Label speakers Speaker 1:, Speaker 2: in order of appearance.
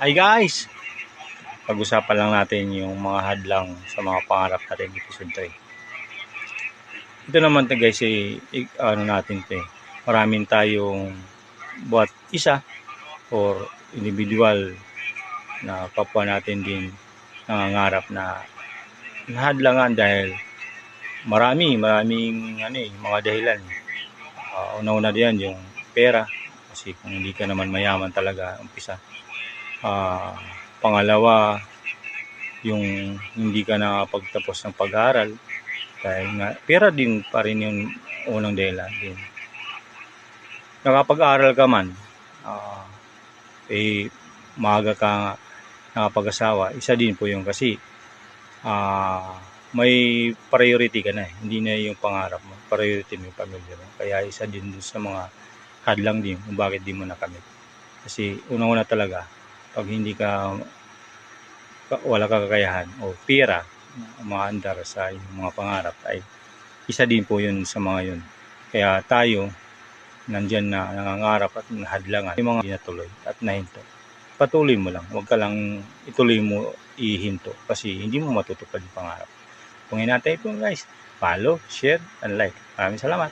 Speaker 1: Hi guys! Pag-usapan lang natin yung mga hadlang sa mga pangarap natin episode 3. Ito naman to guys, eh, ano natin to eh. Maraming tayong buat isa or individual na kapwa natin din nangangarap na nahadlangan dahil marami, maraming ano eh, mga dahilan. Uh, una-una diyan yung pera kasi kung hindi ka naman mayaman talaga umpisa Ah, pangalawa, yung hindi ka nakapagtapos ng pag-aaral dahil nga pera din pa rin yung unang dahilan din. Nakapag-aaral ka man, ah, eh maaga ka nakapag-asawa, isa din po yung kasi ah, may priority ka na eh. Hindi na yung pangarap mo. Priority mo yung pamilya mo. Kaya isa din dun sa mga hadlang din kung bakit di mo nakamit. Kasi unang-una talaga, pag hindi ka wala ka kakayahan o pera umaandar sa iyong mga pangarap ay isa din po yun sa mga yun. Kaya tayo nandyan na nangangarap at nahadlangan yung mga dinatuloy at nahinto. Patuloy mo lang. Huwag ka lang ituloy mo ihinto kasi hindi mo matutupad yung pangarap. Kung natin ito guys, follow, share, and like. Maraming salamat.